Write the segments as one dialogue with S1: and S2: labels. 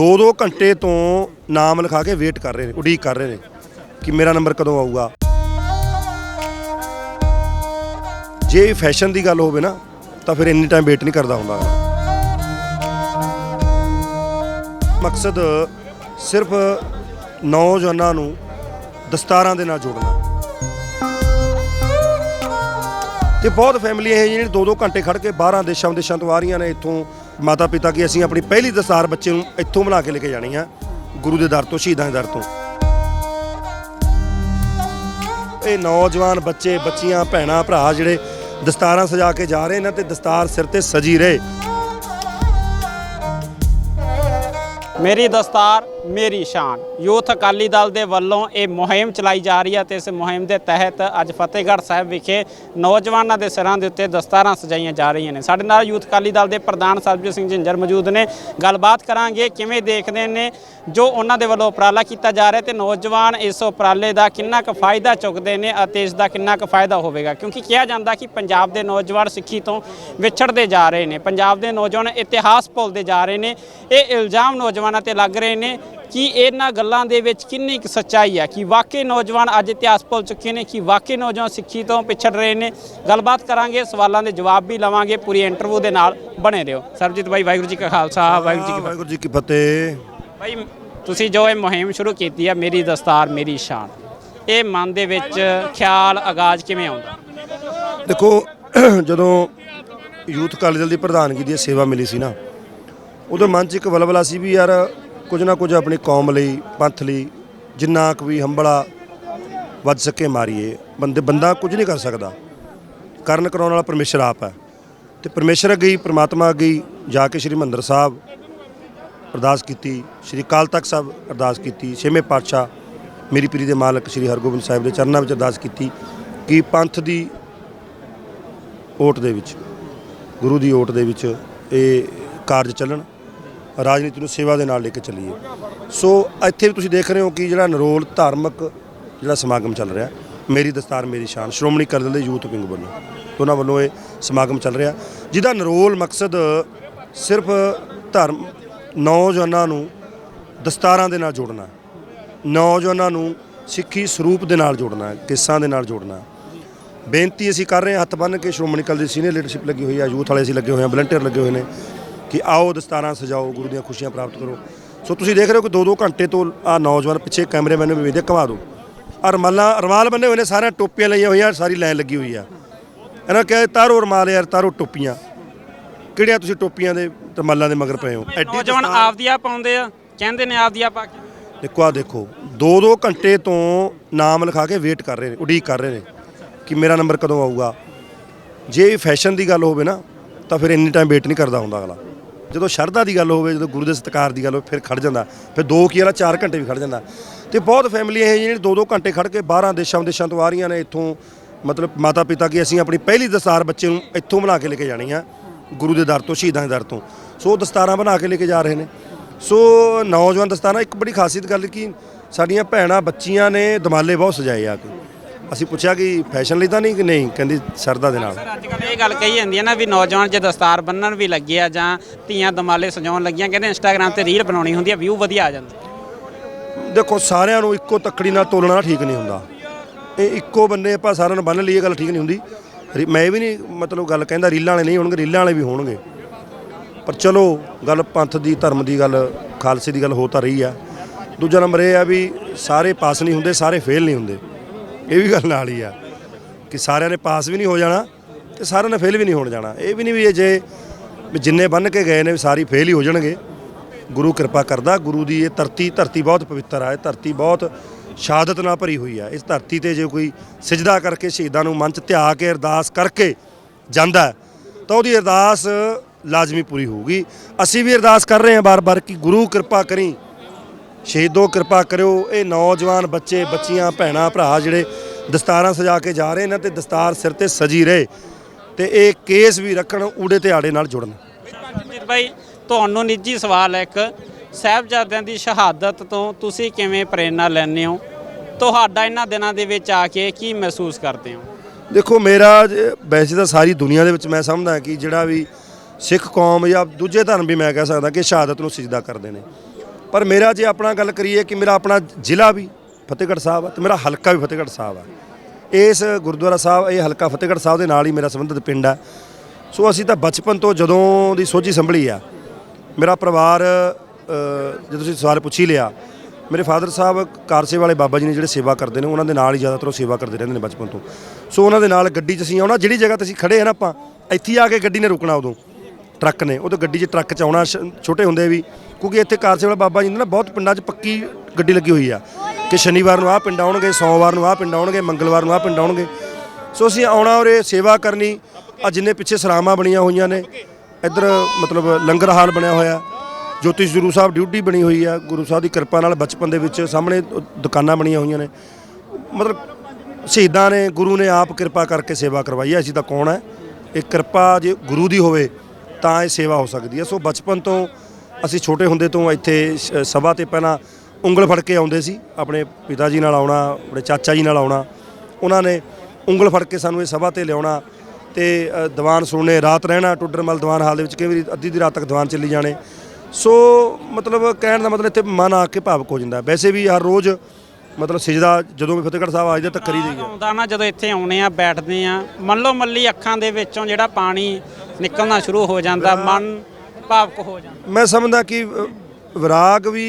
S1: ਦੋ ਦੋ ਘੰਟੇ ਤੋਂ ਨਾਮ ਲਿਖਾ ਕੇ ਵੇਟ ਕਰ ਰਹੇ ਨੇ, ਉਡੀਕ ਕਰ ਰਹੇ ਨੇ ਕਿ ਮੇਰਾ ਨੰਬਰ ਕਦੋਂ ਆਊਗਾ। ਜੇ ਫੈਸ਼ਨ ਦੀ ਗੱਲ ਹੋਵੇ ਨਾ, ਤਾਂ ਫਿਰ ਇੰਨੀ ਟਾਈਮ ਵੇਟ ਨਹੀਂ ਕਰਦਾ ਹੁੰਦਾ। ਮਕਸਦ ਸਿਰਫ ਨੌਜਵਾਨਾਂ ਨੂੰ ਦਸਤਾਰਾਂ ਦੇ ਨਾਲ ਜੋੜਨਾ। ਤੇ ਬਹੁਤ ਫੈਮਲੀਆਂ ਇਹ ਜਿਹੜੀਆਂ ਦੋ ਦੋ ਘੰਟੇ ਖੜ ਕੇ ਬਾਹਰਾਂ ਦੇਸ਼ਾਂ ਵਿਦੇਸ਼ਾਂ ਤੋਂ ਆ ਰਹੀਆਂ ਨੇ, ਇੱਥੋਂ ਮਾਤਾ ਪਿਤਾ ਕੀ ਅਸੀਂ ਆਪਣੀ ਪਹਿਲੀ ਦਸਤਾਰ ਬੱਚੇ ਨੂੰ ਇੱਥੋਂ ਬਣਾ ਕੇ ਲੈ ਕੇ ਜਾਣੀ ਆ, ਗੁਰੂ ਦੇ ਦਰ ਤੋਂ, ਸ਼ਹੀਦਾਂ ਦੇ ਦਰ ਤੋਂ। ਇਹ ਨੌਜਵਾਨ ਬੱਚੇ, ਬੱਚੀਆਂ, ਭੈਣਾਂ, ਭਰਾ ਜਿਹੜੇ ਦਸਤਾਰਾਂ ਸਜਾ ਕੇ ਜਾ ਰਹੇ ਨੇ ਤੇ ਦਸਤਾਰ ਸਿਰ ਤੇ ਸਜੀ ਰਹੇ।
S2: ਮੇਰੀ ਦਸਤਾਰ ਮੇਰੀ ਸ਼ਾਨ। ਯੂਥ ਅਕਾਲੀ ਦਲ ਦੇ ਵੱਲੋਂ ਇਹ ਮੁਹਿੰਮ ਚਲਾਈ ਜਾ ਰਹੀ ਹੈ ਤੇ ਇਸ ਮੁਹਿੰਮ ਦੇ ਤਹਿਤ ਅੱਜ ਫਤਿਹਗੜ੍ਹ ਸਾਹਿਬ ਵਿਖੇ ਨੌਜਵਾਨਾਂ ਦੇ ਸਿਰਾਂ ਦੇ ਉੱਤੇ ਦਸਤਾਰਾਂ ਸਜਾਈਆਂ ਜਾ ਰਹੀਆਂ ਨੇ। ਸਾਡੇ ਨਾਲ ਯੂਥ ਅਕਾਲੀ ਦਲ ਦੇ ਪ੍ਰਧਾਨ ਸਰਬਜੀਤ ਸਿੰਘ ਝਿੰਜਰ ਮੌਜੂਦ ਨੇ। ਗੱਲਬਾਤ ਕਰਾਂਗੇ ਕਿਵੇਂ ਦੇਖਦੇ ਨੇ, ਜੋ ਉਹਨਾਂ ਦੇ ਵੱਲੋਂ ਉਪਰਾਲਾ ਕੀਤਾ ਜਾ ਰਿਹਾ ਤੇ ਨੌਜਵਾਨ ਇਸ ਉਪਰਾਲੇ ਦਾ ਕਿੰਨਾ ਕੁ ਫਾਇਦਾ ਚੁੱਕਦੇ ਨੇ ਅਤੇ ਇਸ ਦਾ ਕਿੰਨਾ ਕੁ ਫਾਇਦਾ ਹੋਵੇਗਾ? ਕਿਉਂਕਿ ਕਿਹਾ ਜਾਂਦਾ ਕਿ ਪੰਜਾਬ ਦੇ ਨੌਜਵਾਨ ਸਿੱਖੀ ਤੋਂ ਵਿਛੜਦੇ ਜਾ ਰਹੇ ਨੇ। ਪੰਜਾਬ ਦੇ ਨੌਜਵਾਨ ਇਤਿਹਾਸ ਭੁੱਲਦੇ ਜਾ ਰਹੇ ਨੇ। ਇਹ ਇਲਜ਼ਾਮ ਨੌਜਵਾਨਾਂ ਤੇ ਲੱਗ ਰਹੇ ਨੇ ਕਿ ਇਹਨਾਂ ਗੱਲਾਂ ਦੇ ਵਿੱਚ ਕਿੰਨੀ ਕੁ ਸੱਚਾਈ ਹੈ ਕਿ ਵਾਕਈ ਨੌਜਵਾਨ ਅੱਜ ਇਤਿਹਾਸ ਭੁੱਲ ਚੁੱਕੇ ਨੇ ਕਿ ਵਾਕਈ ਨੌਜਵਾਨ ਸਿੱਖੀ ਤੋਂ ਪਿਛੜ ਰਹੇ ਨੇ। ਗੱਲਬਾਤ ਕਰਾਂਗੇ ਸਵਾਲਾਂ ਦੇ ਜਵਾਬ ਵੀ ਲਵਾਂਗੇ ਪੂਰੀ ਇੰਟਰਵਿਊ ਦੇ ਨਾਲ ਬਣੇ ਰਹੋ। ਸਰਬਜੀਤ ਭਾਈ ਵਾਹਿਗੁਰੂ ਜੀ ਕਾ ਖਾਲਸਾ ਵਾਹਿਗੁਰੂ ਜੀ ਕੀ ਫਤਿਹ।
S1: ਵਾਹਿਗੁਰੂ ਜੀ ਕੀ ਫਤਿਹ।
S2: ਭਾਈ ਤੁਸੀਂ ਜੋ ਇਹ ਮੁਹਿੰਮ ਸ਼ੁਰੂ ਕੀਤੀ ਹੈ ਮੇਰੀ ਦਸਤਾਰ ਮੇਰੀ ਸ਼ਾਨ। ਇਹ ਮਨ ਦੇ ਵਿੱਚ ਖਿਆਲ ਆਗਾਜ਼ ਕਿਵੇਂ ਆਉਂਦਾ?
S1: ਦੇਖੋ ਜਦੋਂ ਯੂਥ ਦਲ ਦੀ ਪ੍ਰਧਾਨਗੀ ਦੀ ਇਹ ਸੇਵਾ ਮਿਲੀ ਸੀ ਨਾ ਉਦੋਂ ਮਨ 'ਚ ਇੱਕ ਵਲਵਲਾ ਸੀ ਵੀ ਯਾਰ ਕੁਝ ਨਾ ਕੁਝ ਆਪਣੀ ਕੌਮ ਲਈ, ਪੰਥ ਲਈ, ਜਿੰਨਾ ਕੁ ਵੀ ਹੰਬਲਾ ਵੱਜ ਸਕੇ ਮਾਰੀਏ। ਬੰਦੇ, ਬੰਦਾ ਕੁਝ ਨਹੀਂ ਕਰ ਸਕਦਾ। ਕਰਨ ਕਰਾਉਣ ਵਾਲਾ ਪਰਮੇਸ਼ਰ ਆਪ ਹੈ। ਤੇ ਪਰਮੇਸ਼ਰ ਅੱਗੇ ਹੀ, ਪ੍ਰਮਾਤਮਾ ਅੱਗੇ ਹੀ ਜਾ ਕੇ ਸ਼੍ਰੀ ਮੰਦਰ ਸਾਹਿਬ ਅਰਦਾਸ ਕੀਤੀ, ਸ਼੍ਰੀ ਅਕਾਲ ਤਖਤ ਸਾਹਿਬ ਅਰਦਾਸ ਕੀਤੀ, ਛੇਵੇਂ ਪਾਤਸ਼ਾਹ ਮੇਰੀ ਪੀਰੀ ਦੇ ਮਾਲਕ ਸ਼੍ਰੀ ਹਰਗੋਬਿੰਦ ਸਾਹਿਬ ਦੇ ਚਰਨਾਂ ਵਿੱਚ ਅਰਦਾਸ ਕੀਤੀ ਕਿ ਪੰਥ ਦੀ ਓਟ ਦੇ ਵਿੱਚ, ਗੁਰੂ ਦੀ ਓਟ ਦੇ ਵਿੱਚ ਇਹ ਕਾਰਜ ਚੱਲਣ। ਰਾਜਨੀਤੀ ਨੂੰ ਸੇਵਾ ਦੇ ਨਾਲ ਲੈ ਕੇ ਚੱਲੀਏ। ਸੋ ਇੱਥੇ ਵੀ ਤੁਸੀਂ ਦੇਖ ਰਹੇ ਹੋ ਕਿ ਜਿਹੜਾ ਨਰੋਲ ਧਾਰਮਿਕ ਜਿਹੜਾ ਸਮਾਗਮ ਚੱਲ ਰਿਹਾ, ਮੇਰੀ ਦਸਤਾਰ, ਮੇਰੀ ਸ਼ਾਨ, ਸ਼੍ਰੋਮਣੀ ਅਕਾਲੀ ਦਲ ਦੇ ਯੂਥ ਵਿੰਗ ਵੱਲੋਂ। ਉਹਨਾਂ ਵੱਲੋਂ ਇਹ ਸਮਾਗਮ ਚੱਲ ਰਿਹਾ। ਜਿਹਦਾ ਨਰੋਲ ਮਕਸਦ ਸਿਰਫ ਧਰਮ, ਨੌਜਵਾਨਾਂ ਨੂੰ ਦਸਤਾਰਾਂ ਦੇ ਨਾਲ ਜੋੜਨਾ, ਨੌਜਵਾਨਾਂ ਨੂੰ ਸਿੱਖੀ ਸਰੂਪ ਦੇ ਨਾਲ ਜੋੜਨਾ, ਕਿੱਸਾਂ ਦੇ ਨਾਲ ਜੋੜਨਾ। ਬੇਨਤੀ ਅਸੀਂ ਕਰ ਰਹੇ ਹਾਂ, ਹੱਥ ਬੰਨ੍ਹ ਕੇ ਸ਼੍ਰੋਮਣੀ ਅਕਾਲੀ ਦੀ ਸੀਨੀਅਰ ਲੀਡਰਸ਼ਿਪ ਲੱਗੀ ਹੋਈ ਹੈ ਯੂਥ ਵਾਲੇ ਅਸੀਂ ਲੱਗੇ ਹੋਏ ਹਾਂ ਵਲੰਟੀਅਰ ਲੱਗੇ ਹੋਏ ਨੇ। ਕਿ ਆਓ ਦਸਤਾਰਾਂ ਸਜਾਓ ਗੁਰੂ ਦੀਆਂ ਖੁਸ਼ੀਆਂ ਪ੍ਰਾਪਤ ਕਰੋ। ਸੋ ਤੁਸੀਂ ਦੇਖ ਰਹੇ ਹੋ ਕਿ ਦੋ ਦੋ ਘੰਟੇ ਤੋਂ ਆ ਨੌਜਵਾਨ ਪਿੱਛੇ ਕੈਮਰਾਮੈਨ ਨੂੰ ਵੀ ਵੇਖਦੇ ਘਵਾ ਦਿਓ। ਆ ਰਮਾਲਾ ਰਮਾਲ ਬੰਨੇ ਹੋਏ ਨੇ ਸਾਰਿਆਂ ਟੋਪੀਆਂ ਲਈਆਂ ਹੋਈਆਂ ਸਾਰੀ ਲਾਈਨ ਲੱਗੀ ਹੋਈ ਆ। ਇਹਨਾਂ ਕਹੇ ਤਾਰੋ ਰਮਾਲ ਯਾਰ ਤਾਰੋ ਟੋਪੀਆਂ। ਕਿਹੜੀਆਂ ਤੁਸੀਂ ਟੋਪੀਆਂ ਦੇ ਰਮਾਲਾਂ ਦੇ ਮਗਰ ਪਏ ਹੋ? ਐਡੀ
S2: ਨੌਜਵਾਨ
S1: ਦਸਤਾਰ-
S2: ਆਪਦੀਆਂ ਪਾਉਂਦੇ ਆ ਕਹਿੰਦੇ ਨੇ ਆਪਦੀਆਂ ਪਾ ਕੇ।
S1: ਦੇਖੋ ਆ ਦੇਖੋ ਦੋ ਦੋ ਘੰਟੇ ਤੋਂ ਨਾਮ ਲਿਖਾ ਕੇ ਵੇਟ ਕਰ ਰਹੇ ਨੇ ਉਡੀਕ ਕਰ ਰਹੇ ਨੇ ਕਿ ਮੇਰਾ ਨੰਬਰ ਕਦੋਂ ਆਊਗਾ। ਜੇ ਫੈਸ਼ਨ ਦੀ ਗੱਲ ਹੋਵੇ ਨਾ ਤਾਂ ਫਿਰ ਇੰਨੀ ਟਾਈਮ ਵੇਟ ਨਹੀਂ ਕਰਦਾ ਹੁੰਦਾ ਅਗਲਾ। ਜਦੋਂ ਸ਼ਰਧਾ ਦੀ ਗੱਲ ਹੋਵੇ, ਜਦੋਂ ਗੁਰੂ ਦੇ ਸਤਿਕਾਰ ਦੀ ਗੱਲ ਹੋਵੇ, ਫਿਰ ਖੜ ਜਾਂਦਾ। ਫਿਰ ਦੋ ਕੀ ਵਾਲਾ 4 ਘੰਟੇ ਵੀ ਖੜ ਜਾਂਦਾ। ਤੇ ਬਹੁਤ ਫੈਮਲੀਆਂ ਇਹ ਜਿਹੜੀਆਂ ਦੋ ਦੋ ਘੰਟੇ ਖੜ ਕੇ ਬਾਹਰਾਂ ਦੇਸ਼ਾਂ ਵਿਦੇਸ਼ਾਂ ਤੋਂ ਆ ਰਹੀਆਂ ਨੇ, ਇੱਥੋਂ ਮਤਲਬ ਮਾਤਾ ਪਿਤਾ ਕੀ ਅਸੀਂ ਆਪਣੀ ਪਹਿਲੀ ਦਸਤਾਰ ਬੱਚੇ ਨੂੰ ਇੱਥੋਂ ਬਣਾ ਕੇ ਲੈ ਕੇ ਜਾਣੀ ਆ, ਗੁਰੂ ਦੇ ਦਰ ਤੋਂ, ਸ਼ਹੀਦਾਂ ਦੇ ਦਰ ਤੋਂ। ਸੋ ਉਹ ਦਸਤਾਰਾਂ ਬਣਾ ਕੇ ਲੈ ਕੇ ਜਾ ਰਹੇ ਨੇ। ਸੋ ਨੌਜਵਾਨ ਦਸਤਾਰਾਂ, ਇੱਕ ਬੜੀ ਖਾਸੀਅਤ ਗੱਲ ਕਿ, ਸਾਡੀਆਂ ਭੈਣਾਂ, ਬੱਚੀਆਂ ਨੇ ਦਮਾਲੇ ਬਹੁਤ ਸਜਾਏ ਆ ਕੇ। ਅਸੀਂ ਪੁੱਛਿਆ ਕਿ ਫੈਸ਼ਨ ਲਈ ਤਾਂ ਨਹੀਂ ਕਿ ਨਹੀਂ? ਕਹਿੰਦੀ ਸਰਦਾ ਦੇ ਨਾਲ।
S2: ਸਰ ਅੱਜ ਕੱਲ੍ਹ ਇਹ ਗੱਲ ਕਹੀ ਜਾਂਦੀ ਹੈ ਨਾ ਵੀ ਨੌਜਵਾਨ ਜੇ ਦਸਤਾਰ ਬੰਨਣ ਵੀ ਲੱਗੇ ਆ ਜਾਂ ਧੀਆਂ ਦਮਾਲੇ ਸਜਾਉਣ ਲੱਗੀਆਂ ਕਹਿੰਦੇ ਇੰਸਟਾਗ੍ਰam ਤੇ ਰੀਲ ਬਣਾਉਣੀ ਹੁੰਦੀ ਆ ਵਿਊ ਵਧੀਆ ਆ ਜਾਂਦਾ।
S1: ਦੇਖੋ ਸਾਰਿਆਂ ਨੂੰ ਇੱਕੋ ਤੱਕੜੀ ਨਾਲ ਤੋਲਣਾ ਠੀਕ ਨਹੀਂ ਹੁੰਦਾ। ਇਹ ਇੱਕੋ ਬੰਨੇ ਆਪਾਂ ਸਾਰਿਆਂ ਨੂੰ ਬੰਨ ਲਈਏ ਗੱਲ ਠੀਕ ਨਹੀਂ ਹੁੰਦੀ। ਰੀ- ਮੈਂ ਵੀ ਨਹੀਂ ਮਤਲਬ ਗੱਲ ਕਹਿੰਦਾ ਰੀਲਾਂ ਵਾਲੇ ਨਹੀਂ ਹੋਣਗੇ ਰੀਲਾਂ ਵਾਲੇ ਵੀ ਹੋਣਗੇ। ਪਰ ਚਲੋ ਗੱਲ ਪੰਥ ਦੀ ਧਰਮ ਦੀ ਗੱਲ ਖਾਲਸੇ ਦੀ ਗੱਲ ਹੋ ਤਾਂ ਰਹੀ ਆ। ਦੂਜਾ ਨੰਬਰ ਇਹ ਆ ਵੀ ਸਾਰੇ ਪਾਸ ਨਹੀਂ ਹੁੰਦੇ ਸਾਰੇ ਫੇਲ ਨਹੀਂ ਹੁੰਦੇ। ਇਹ ਵੀ ਗੱਲ ਨਾਲ ਹੀ ਆ ਕਿ ਸਾਰਿਆਂ ਨੇ ਪਾਸ ਵੀ ਨਹੀਂ ਹੋ ਜਾਣਾ ਤੇ ਸਾਰਿਆਂ ਨੇ ਫੇਲ ਵੀ ਨਹੀਂ ਹੋਣ ਜਾਣਾ। ਇਹ ਵੀ ਨਹੀਂ ਵੀ ਇਹ ਜੇ ਵੀ ਜਿੰਨੇ ਬੰਨ ਕੇ ਗਏ ਨੇ ਵੀ ਸਾਰੀ ਫੇਲ ਹੀ ਹੋ ਜਾਣਗੇ। ਗੁਰੂ ਕਿਰਪਾ ਕਰਦਾ, ਗੁਰੂ ਦੀ ਇਹ ਧਰਤੀ ਧਰਤੀ ਬਹੁਤ ਪਵਿੱਤਰ ਆ, ਇਹ ਧਰਤੀ ਬਹੁਤ ਸ਼ਹਾਦਤ ਨਾਲ ਭਰੀ ਹੋਈ ਆ। ਇਸ ਧਰਤੀ ਤੇ ਜੇ ਕੋਈ ਸਿਜਦਾ ਕਰਕੇ ਸ਼ਹੀਦਾਂ ਨੂੰ ਮਨ ਚ ਧਿਆ ਕੇ ਅਰਦਾਸ ਕਰਕੇ ਜਾਂਦਾ ਤਾਂ ਉਹਦੀ ਅਰਦਾਸ ਲਾਜ਼ਮੀ ਪੂਰੀ ਹੋਊਗੀ। ਅਸੀਂ ਵੀ ਅਰਦਾਸ ਕਰ ਰਹੇ ਹਾਂ ਬਾਰ-ਬਾਰ ਕਿ ਗੁਰੂ ਕਿਰਪਾ ਕਰੀ ਸ਼ਹੀਦੋ ਕਿਰਪਾ ਕਰਿਓ। ਇਹ ਨੌਜਵਾਨ ਬੱਚੇ ਬੱਚੀਆਂ ਭੈਣਾਂ ਭਰਾ ਜਿਹੜੇ ਦਸਤਾਰਾਂ ਸਜਾ ਕੇ ਜਾ ਰਹੇ ਨੇ ਤੇ ਦਸਤਾਰ ਸਿਰ ਤੇ ਸਜੀ ਰਹੇ ਤੇ ਇਹ ਕੇਸ ਵੀ ਰੱਖਣ ਊੜੇ ਤੇ ਆੜੇ ਨਾਲ ਜੁੜਨ।
S2: ਭਾਈ ਤੁਹਾਨੂੰ ਨਿੱਜੀ ਸਵਾਲ ਹੈ ਇੱਕ। ਸਾਹਿਬਜ਼ਾਦਿਆਂ ਦੀ ਸ਼ਹਾਦਤ ਤੋਂ ਤੁਸੀਂ ਕਿਵੇਂ ਪ੍ਰੇਰਣਾ ਲੈਂਦੇ ਹੋ? ਤੁਹਾਡਾ ਇਹਨਾਂ ਦਿਨਾਂ ਦੇ ਵਿੱਚ ਆ ਕੇ ਕੀ ਮਹਿਸੂਸ ਕਰਦੇ ਹੋ?
S1: ਦੇਖੋ ਮੇਰਾ ਵੈਸੇ ਤਾਂ ਸਾਰੀ ਦੁਨੀਆ ਦੇ ਵਿੱਚ ਮੈਂ ਸਮਝਦਾ ਕਿ ਜਿਹੜਾ ਵੀ ਸਿੱਖ ਕੌਮ ਜਾਂ ਦੂਜੇ ਧਰਮ ਵੀ ਮੈਂ ਕਹਿ ਸਕਦਾ ਕਿ ਸ਼ਹਾਦਤ ਨੂੰ ਸਜਦਾ ਕਰਦੇ ਨੇ। ਪਰ ਮੇਰਾ ਜੇ ਆਪਣਾ ਗੱਲ ਕਰੀਏ ਕਿ ਮੇਰਾ ਆਪਣਾ ਜ਼ਿਲ੍ਹਾ ਵੀ ਫਤਿਹਗੜ੍ਹ ਸਾਹਿਬ ਹੈ ਤੇ ਮੇਰਾ ਹਲਕਾ ਵੀ ਫਤਿਹਗੜ੍ਹ ਸਾਹਿਬ ਆ। ਇਸ ਗੁਰਦੁਆਰਾ ਸਾਹਿਬ, ਇਹ ਹਲਕਾ ਫਤਿਹਗੜ੍ਹ ਸਾਹਿਬ ਦੇ ਨਾਲ ਹੀ ਮੇਰਾ ਸੰਬੰਧਿਤ ਪਿੰਡ ਹੈ ਸੋ ਅਸੀਂ ਤਾਂ ਬਚਪਨ ਤੋਂ ਜਦੋਂ ਦੀ ਸੋਝੀ ਸੰਭਲੀ ਆ, ਮੇਰਾ ਪਰਿਵਾਰ ਜੇ ਤੁਸੀਂ ਸਵਾਲ ਪੁੱਛ ਹੀ ਲਿਆ, ਮੇਰੇ ਫਾਦਰ ਸਾਹਿਬ ਕਾਰਸੇ ਵਾਲੇ ਬਾਬਾ ਜੀ ਨੇ ਜਿਹੜੇ ਸੇਵਾ ਕਰਦੇ ਨੇ, ਉਹਨਾਂ ਦੇ ਨਾਲ ਹੀ ਜ਼ਿਆਦਾਤਰ ਉਹ ਸੇਵਾ ਕਰਦੇ ਰਹਿੰਦੇ ਨੇ ਬਚਪਨ ਤੋਂ। ਸੋ ਉਹਨਾਂ ਦੇ ਨਾਲ ਗੱਡੀ 'ਚ ਅਸੀਂ ਆਉਣਾ, ਜਿਹੜੀ ਜਗ੍ਹਾ ਤੇ ਅਸੀਂ ਖੜੇ ਆ ਨਾ ਆਪਾਂ, ਇੱਥੇ ਆ ਕੇ ਗੱਡੀ ਨੇ ਰੁਕਣਾ ਉਦੋਂ। ਟਰੱਕ ਨੇ ਉਦੋਂ ਗੱਡੀ 'ਚ ਟਰੱਕ 'ਚ ਆਉਣਾ ਸ਼- ਛੋਟੇ ਹੁੰਦੇ ਵੀ, ਕਿਉਂਕਿ ਇੱਥੇ ਕਾਰਸੇ ਵਾਲਾ ਬਾਬਾ ਜੀ ਨੇ ਨਾ, ਬਹੁਤ ਪਿੰਡਾਂ 'ਚ ਪੱਕੀ ਗੱਡੀ ਲੱਗੀ ਹੋਈ ਆ। ਕਿ ਸ਼ਨੀਵਾਰ ਨੂੰ ਆਹ ਪਿੰਡ ਆਉਣਗੇ, ਸੋਮਵਾਰ ਨੂੰ ਆਹ ਪਿੰਡ ਆਉਣਗੇ, ਮੰਗਲਵਾਰ ਨੂੰ ਆਹ ਪਿੰਡ ਆਉਣਗੇ। ਸੋ ਅਸੀਂ ਆਉਣਾ ਔਰ ਸੇਵਾ ਕਰਨੀ ਆ ਜਿੰਨੇ ਪਿੱਛੇ ਸਰਾਵਾਂ ਬਣੀਆਂ ਹੋਈਆਂ ਨੇ, ਇੱਧਰ ਮਤਲਬ ਲੰਗਰ ਹਾਲ ਬਣਿਆ ਹੋਇਆ, ਜੋਤਿਸ਼ ਗੁਰੂ ਸਾਹਿਬ ਡਿਊਟੀ ਬਣੀ ਹੋਈ ਆ, ਗੁਰੂ ਸਾਹਿਬ ਦੀ ਕਿਰਪਾ ਨਾਲ ਬਚਪਨ ਦੇ ਵਿੱਚ ਸਾਹਮਣੇ ਦੁਕਾਨਾਂ ਬਣੀਆਂ ਹੋਈਆਂ ਨੇ। ਮਤਲਬ ਸ਼ਹੀਦਾਂ ਨੇ, ਗੁਰੂ ਨੇ ਆਪ ਕਿਰਪਾ ਕਰਕੇ ਸੇਵਾ ਕਰਵਾਈ ਹੈ ਅਸੀਂ ਤਾਂ ਕੌਣ ਹੈ ਇਹ ਕਿਰਪਾ ਜੇ ਗੁਰੂ ਦੀ ਹੋਵੇ ਤਾਂ ਇਹ ਸੇਵਾ ਹੋ ਸਕਦੀ ਹੈ। ਸੋ ਬਚਪਨ ਤੋਂ ਅਸੀਂ ਛੋਟੇ ਹੁੰਦੇ ਤੋਂ ਇੱਥੇ ਸ- ਸਭਾ ਤੇ ਪਹਿਲਾਂ ਉਂਗਲ ਫੜ ਕੇ ਆਉਂਦੇ ਸੀ। ਆਪਣੇ ਪਿਤਾ ਜੀ ਨਾਲ ਆਉਣਾ ਆਪਣੇ ਚਾਚਾ ਜੀ ਨਾਲ ਆਉਣਾ। ਉਹਨਾਂ ਨੇ ਉਂਗਲ ਫੜ ਕੇ ਸਾਨੂੰ ਇਹ ਸਭਾ ਤੇ ਲਿਆਉਣਾ ਤੇ ਅ, ਦੀਵਾਨ ਸੁਣਨੇ ਰਾਤ ਰਹਿਣਾ ਟੁੱਡਰਮਲ ਦੀਵਾਨ ਹਾਲ ਦੇ ਵਿੱਚ ਕਈ ਵਾਰੀ ਅੱਧੀ ਦੀ ਰਾਤ ਤੱਕ ਦੀਵਾਨ ਚੱਲੀ ਜਾਣੇ। ਸੋ ਮਤਲਬ ਕਹਿਣ ਦਾ ਮਤਲਬ ਇੱਥੇ ਮਨ ਆ ਕੇ ਭਾਵਕ ਹੋ ਜਾਂਦਾ। ਵੈਸੇ ਵੀ ਹਰ ਰੋਜ਼ ਮਤਲਬ ਸਿਜਦਾ ਜਦੋਂ ਵੀ ਫਤਿਹਗੜ੍ਹ ਸਾਹਿਬ ਆਜਦਾ ਤਾਂ ਕਰੀ ਜਾਈਦਾ
S2: ਆਉਂਦਾ ਨਾ ਜਦੋਂ ਇੱਥੇ ਆਉਣੇ ਆ ਬੈਠਦੇ ਆ। ਮੱਲੋ ਮੱਲੀ ਅੱਖਾਂ ਦੇ ਵਿੱਚੋਂ ਜਿਹੜਾ ਪਾਣੀ ਨਿਕਲਣਾ ਸ਼ੁਰੂ ਹੋ ਜਾਂਦਾ ਮਨ ਭਾਵਕ ਹੋ ਜਾਂਦਾ।
S1: ਮੈਂ ਸਮਝਦਾ ਕਿ ਵਿਰਾਗ ਵੀ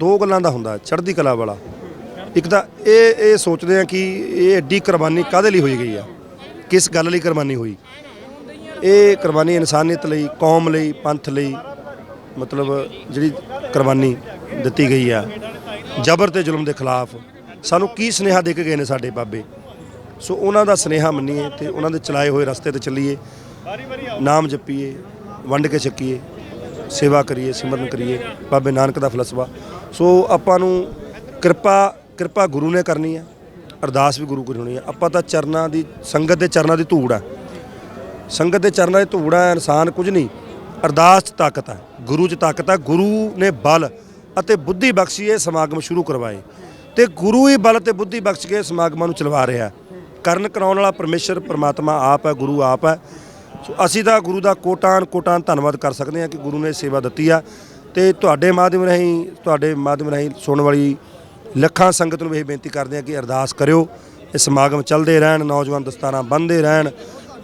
S1: ਦੋ ਗੱਲਾਂ ਦਾ ਹੁੰਦਾ ਚੜ੍ਹਦੀ ਕਲਾ ਵਾਲਾ। ਇੱਕ ਤਾਂ ਇਹ ਇਹ ਸੋਚਦੇ ਆ ਕਿ ਇਹ ਐਡੀ ਕੁਰਬਾਨੀ ਕਾਹਦੇ ਲਈ ਹੋਈ ਗਈ ਆ? ਕਿਸ ਗੱਲ ਲਈ ਕੁਰਬਾਨੀ ਹੋਈ? ਇਹ ਕੁਰਬਾਨੀ ਇਨਸਾਨੀਅਤ ਲਈ ਕੌਮ ਲਈ ਪੰਥ ਲਈ ਮਤਲਬ ਜਿਹੜੀ ਕੁਰਬਾਨੀ ਦਿੱਤੀ ਗਈ ਆ। ਜ਼ਬਰ ਤੇ ਜ਼ੁਲਮ ਦੇ ਖਿਲਾਫ ਸਾਨੂੰ ਕੀ ਸੁਨੇਹਾ ਦੇ ਕੇ ਗਏ ਨੇ ਸਾਡੇ ਬਾਬੇ? ਸੋ ਉਹਨਾਂ ਦਾ ਸੁਨੇਹਾ ਮੰਨੀਏ ਤੇ ਉਹਨਾਂ ਦੇ ਚਲਾਏ ਹੋਏ ਰਸਤੇ ਤੇ ਚੱਲੀਏ, ਨਾਮ ਜਪੀਏ, ਵੰਡ ਕੇ ਛਕੀਏ, ਸੇਵਾ ਕਰੀਏ, ਸਿਮਰਨ ਕਰੀਏ, ਬਾਬੇ ਨਾਨਕ ਦਾ ਫਲਸਫਾ। ਸੋ ਆਪਾਂ ਨੂੰ ਕਿਰਪਾ ਕਿਰਪਾ ਗੁਰੂ ਨੇ ਕਰਨੀ ਹੈ, ਅਰਦਾਸ ਵੀ ਗੁਰੂ ਕੋਲ ਹੋਣੀ ਹੈ। ਆਪਾਂ ਤਾਂ ਚਰਨਾਂ ਦੀ, ਸੰਗਤ ਦੇ ਚਰਨਾਂ ਦੀ ਧੂੜ ਆ ਸੰਗਤ ਦੇ ਚਰਨਾਂ ਦੀ ਧੂੜ ਹੈ, ਇਨਸਾਨ ਕੁਝ ਨਹੀਂ, ਅਰਦਾਸ 'ਚ ਤਾਕਤ ਹੈ, ਗੁਰੂ 'ਚ ਤਾਕਤ ਆ ਗੁਰੂ ਨੇ ਬਲ ਅਤੇ ਬੁੱਧੀ ਬਖਸ਼ੀ ਇਹ ਸਮਾਗਮ ਸ਼ੁਰੂ ਕਰਵਾਏ। ਤੇ ਗੁਰੂ ਹੀ ਬਲ ਤੇ ਬੁੱਧੀ ਬਖਸ਼ ਕੇ ਸਮਾਗਮਾਂ ਨੂੰ ਚਲਵਾ ਰਿਹਾ ਕਰਨ ਕਰਾਉਣ ਵਾਲਾ ਪਰਮੇਸ਼ਰ, ਪ੍ਰਮਾਤਮਾ ਆਪ ਹੈ, ਗੁਰੂ ਆਪ ਹੈ। ਸੋ ਅਸੀਂ ਤਾਂ ਗੁਰੂ ਦਾ ਕੋਟਾਨ ਕੋਟਾਨ ਧੰਨਵਾਦ ਕਰ ਸਕਦੇ ਹਾਂ ਕਿ ਗੁਰੂ ਨੇ ਸੇਵਾ ਦਿੱਤੀ ਆ। ਤੇ ਤੁਹਾਡੇ ਮਾਧਿਅਮ ਰਾਹੀਂ, ਤੁਹਾਡੇ ਮਾਧਿਅਮ ਰਾਹੀਂ ਸੁਣਨ ਵਾਲੀ ਲੱਖਾਂ ਸੰਗਤ ਨੂੰ ਇਹ ਬੇਨਤੀ ਕਰਦੇ ਹਾਂ ਕਿ ਅਰਦਾਸ ਕਰਿਓ। ਇਹ ਸਮਾਗਮ ਚੱਲਦੇ ਰਹਿਣ, ਨੌਜਵਾਨ ਦਸਤਾਰਾਂ ਬੰਨ੍ਹਦੇ ਰਹਿਣ,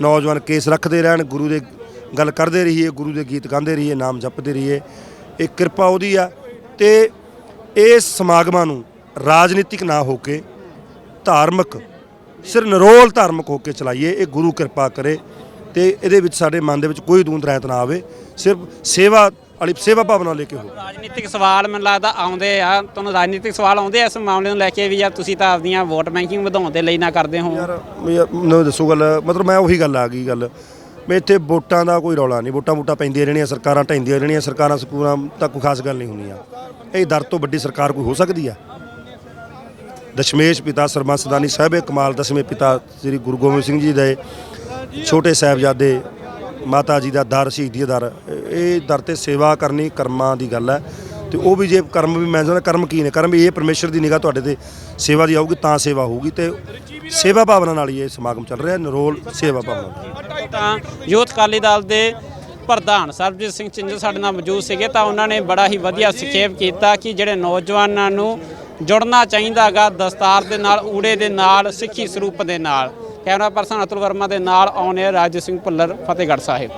S1: ਨੌਜਵਾਨ ਕੇਸ ਰੱਖਦੇ ਰਹਿਣ, ਗੁਰੂ ਦੇ ਗੱਲ ਕਰਦੇ ਰਹੀਏ, ਗੁਰੂ ਦੇ ਗੀਤ ਗਾਉਂਦੇ ਰਹੀਏ, ਨਾਮ ਜਪਦੇ ਰਹੀਏ। ਇਹ ਕਿਰਪਾ ਉਹਦੀ ਆ। ਤੇ ਇਸ ਸਮਾਗਮਾਂ ਨੂੰ ਰਾਜਨੀਤਿਕ ਨਾ ਹੋ ਕੇ ਧਾਰਮਿਕ ਸਿਰ ਨਿਰੋਲ ਧਾਰਮਿਕ ਹੋ ਕੇ ਚਲਾਈਏ ਇਹ ਗੁਰੂ ਕਿਰਪਾ ਕਰੇ ਤੇ ਇਹਦੇ ਵਿੱਚ ਸਾਡੇ ਮਨ ਦੇ ਵਿੱਚ ਕੋਈ ਦੂੰਦ ਰਹਿਤ ਨਾ ਆਵੇ ਸਿਰਫ ਸੇਵਾ ਵਾਲੀ ਸੇਵਾ ਭਾਵਨਾ ਲੈ ਕੇ ਹੋ
S2: ਰਾਜਨੀਤਿਕ ਸਵਾਲ ਮੈਨੂੰ ਲੱਗਦਾ ਆਉਂਦੇ ਆ ਤੁਹਾਨੂੰ ਰਾਜਨੀਤਿਕ ਸਵਾਲ ਆਉਂਦੇ ਆ ਇਸ ਮਾਮਲੇ ਨੂੰ ਲੈ ਕੇ ਵੀ ਯਾਰ ਤੁਸੀਂ ਤਾਂ ਆਪਦੀਆਂ ਵੋਟ ਬੈਂਕਿੰਗ ਵਧਾਉਣ ਦੇ ਲਈ ਨਾ ਕਰਦੇ ਹੋ?
S1: ਯਾਰ ਮੈਨੂੰ ਦੱਸੋ ਗੱਲ ਮਤਲਬ ਮੈਂ ਉਹੀ ਗੱਲ ਆ ਗਈ ਗੱਲ। ਮੈਂ ਇੱਥੇ ਵੋਟਾਂ ਦਾ ਕੋਈ ਰੌਲਾ ਨਹੀਂ ਵੋਟਾਂ ਵੋਟਾਂ ਪੈਂਦੀਆਂ ਰਹਿਣੀਆਂ ਸਰਕਾਰਾਂ ਢੈਂਦੀਆਂ ਰਹਿਣੀਆਂ ਸਰਕਾਰਾਂ ਸਕੂਲਾਂ ਤਾਂ ਕੋਈ ਖਾਸ ਗੱਲ ਨਹੀਂ ਹੋਣੀ ਆ। ਇਹ ਦਰ ਤੋਂ ਵੱਡੀ ਸਰਕਾਰ ਕੋਈ ਹੋ ਸਕਦੀ ਆ? ਦਸ਼ਮੇਸ਼ ਪਿਤਾ ਸਰਬੰਸਦਾਨੀ ਸਾਹਿਬੇ ਕਮਾਲ ਦਸਵੇਂ ਪਿਤਾ ਸ੍ਰੀ ਗੁਰੂ ਗੋਬਿੰਦ ਸਿੰਘ ਜੀ ਦੇ ਛੋਟੇ ਸਾਹਿਬਜ਼ਾਦੇ ਮਾਤਾ ਜੀ ਦਾ ਦਰ, ਸ਼ਹੀਦੀ ਦਰ। ਇਹ ਦਰ ਤੇ ਸੇਵਾ ਕਰਨੀ ਕਰਮਾਂ ਦੀ ਗੱਲ ਹੈ। ਤੇ ਉਹ ਵੀ ਜੇ ਕਰਮ ਵੀ ਮੈਂ ਸਮਝਦਾ ਕਰਮ ਕੀ ਨੇ? ਕਰਮ ਇਹ ਪਰਮੇਸ਼ਰ ਦੀ ਨਿਗਾਹ ਤੁਹਾਡੇ ਤੇ ਸੇਵਾ ਦੀ ਆਊਗੀ, ਤਾਂ ਸੇਵਾ ਹੋਊਗੀ ਤੇ ਸੇਵਾ ਭਾਵਨਾ ਨਾਲ ਹੀ ਇਹ ਸਮਾਗਮ ਚੱਲ ਰਿਹਾ, ਨਿਰੋਲ ਸੇਵਾ ਭਾਵਨਾ
S2: ਤਾਂ ਯੂਥ ਅਕਾਲੀ ਦਲ ਦੇ ਪ੍ਰਧਾਨ ਸਰਬਜੀਤ ਸਿੰਘ ਚਿੰਜਰ ਸਾਡੇ ਨਾਲ ਮੌਜੂਦ ਸੀਗੇ, ਤਾਂ ਉਹਨਾਂ ਨੇ ਬੜਾ ਹੀ ਵਧੀਆ ਸੰਖੇਪ ਕੀਤਾ ਕਿ ਜਿਹੜੇ ਨੌਜਵਾਨਾਂ ਨੂੰ ਜੁੜਨਾ ਚਾਹੀਦਾਗਾ ਦਸਤਾਰ ਦੇ ਨਾਲ, ਊੜੇ ਦੇ ਨਾਲ, ਸਿੱਖੀ ਸਰੂਪ ਦੇ ਨਾਲ। ਕੈਮਰਾ ਪਰਸਨ ਅਤੁਲ ਵਰਮਾ ਦੇ ਨਾਲ ਆਉਣੇ ਰਾਜ ਸਿੰਘ ਭੁੱਲਰ, ਫਤਿਹਗੜ੍ਹ ਸਾਹਿਬ।